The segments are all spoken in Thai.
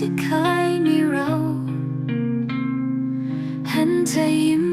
ที่เคยมีเรา หันใจอยิ้ม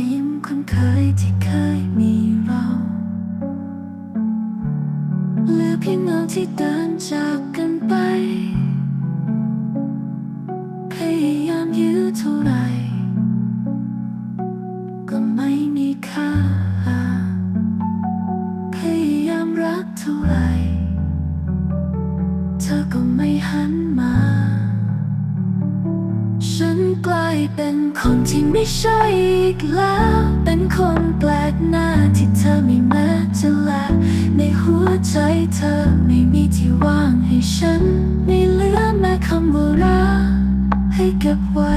อยยิ้มคนเคยที่เคยมีเราเหลือเพียงเงาที่เดินจากกันไป ใจเธอไม่มีที่ว่างให้ฉัน ไม่เหลือแม้คำว่ารักให้เก็บไว้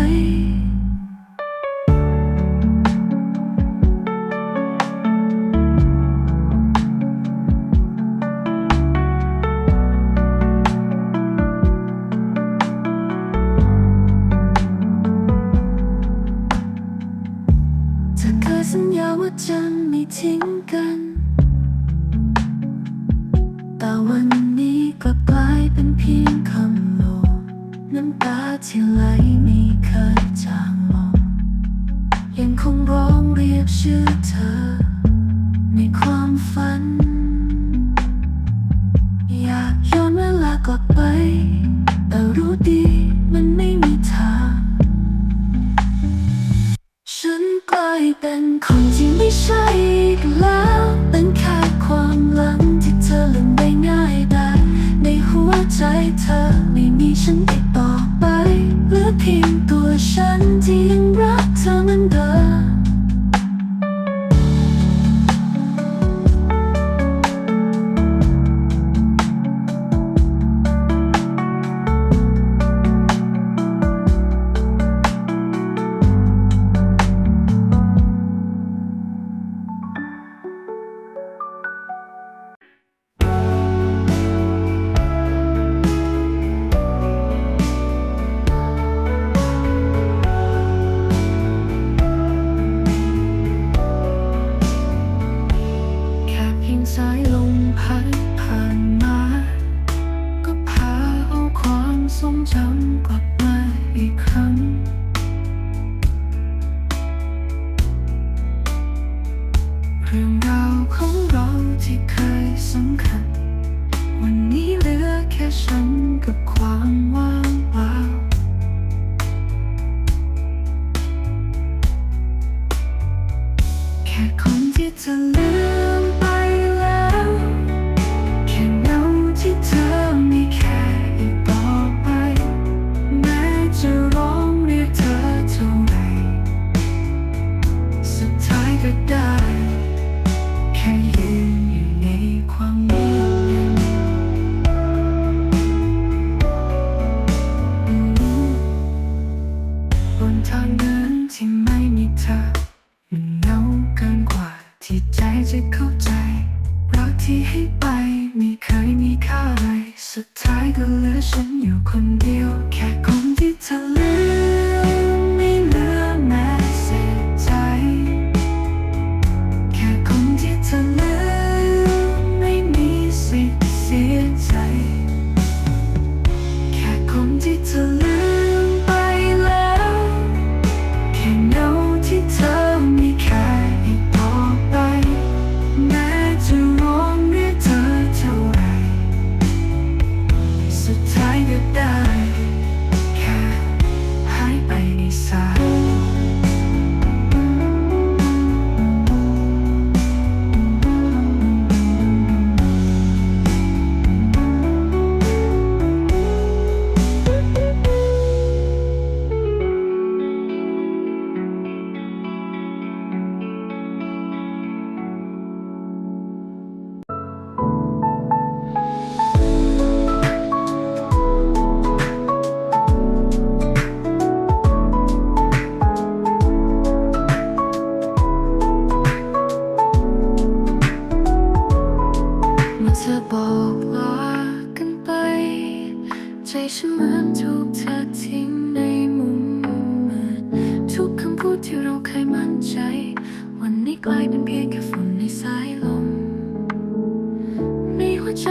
สัญญาว่าจะไม่ทิ้งกัน ที่ไหลไม่เคยจางลงยังคงร้องเรียกชื่อเธอ ในความฝัน อยากย้อนเวลากลับไป แต่รู้ดีมันไม่มีทาง ฉันกลายเป็นคนที่ไม่ใช่อีกแล้ว เป็นแค่ความหลังที่เธอลืมไปง่ายได้ในหัวใจเธอไม่มีฉันอีก บอกลากันไป ใจฉันเหมือนถูกเธอทิ้งในมุมมืดทุกคำพูดที่เราเคยมั่นใจ วันนี้กลายเป็นเพียงแค่ฝุ่นในสายลมในหัวใจ